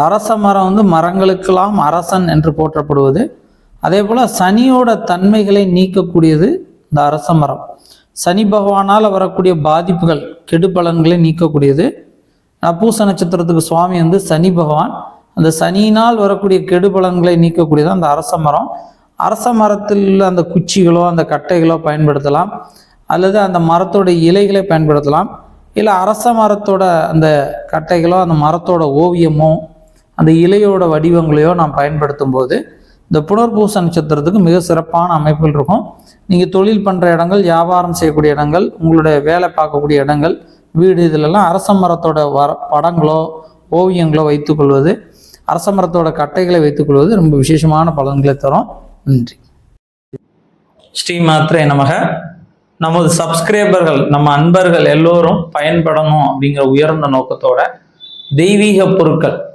அரச மரம் வந்து மரங்களுக்கெல்லாம் அரசன் என்று போற்றப்படுவது. அதே போல் சனியோட தன்மைகளை நீக்கக்கூடியது இந்த அரச மரம். சனி பகவானால் வரக்கூடிய பாதிப்புகள் கெடுபலன்களை நீக்கக்கூடியது. நான் பூச நட்சத்திரத்துக்கு சுவாமி வந்து சனி பகவான். அந்த சனியினால் வரக்கூடிய கெடுபலன்களை நீக்கக்கூடியது அந்த அரச மரம். அரச மரத்தில் உள்ள அந்த குச்சிகளோ அந்த கட்டைகளோ பயன்படுத்தலாம். அல்லது அந்த மரத்தோட இலைகளை பயன்படுத்தலாம். இல்லை அரச மரத்தோட அந்த கட்டைகளோ அந்த மரத்தோட ஓவியமோ அந்த இலையோட வடிவங்களையோ நாம் பயன்படுத்தும் போது இந்த புனர்பூச நட்சத்திரத்துக்கு மிக சிறப்பான அமைப்புகள் இருக்கும். நீங்கள் தொழில் பண்ணுற இடங்கள் வியாபாரம் செய்யக்கூடிய இடங்கள் உங்களுடைய வேலை பார்க்கக்கூடிய இடங்கள் வீடு இதிலெல்லாம் அரச மரத்தோட வர படங்களோ ஓவியங்களோ வைத்துக்கொள்வது அரச மரத்தோட கட்டைகளை வைத்துக்கொள்வது ரொம்ப விசேஷமான பலன்களை தரும். நன்றி. ஸ்ரீ மாத்திரை நமக. நமது சப்ஸ்கிரைபர்கள் நம்ம அன்பர்கள் எல்லோரும் பயன்படணும் அப்படிங்கிற உயர்ந்த நோக்கத்தோட தெய்வீக பொருட்கள்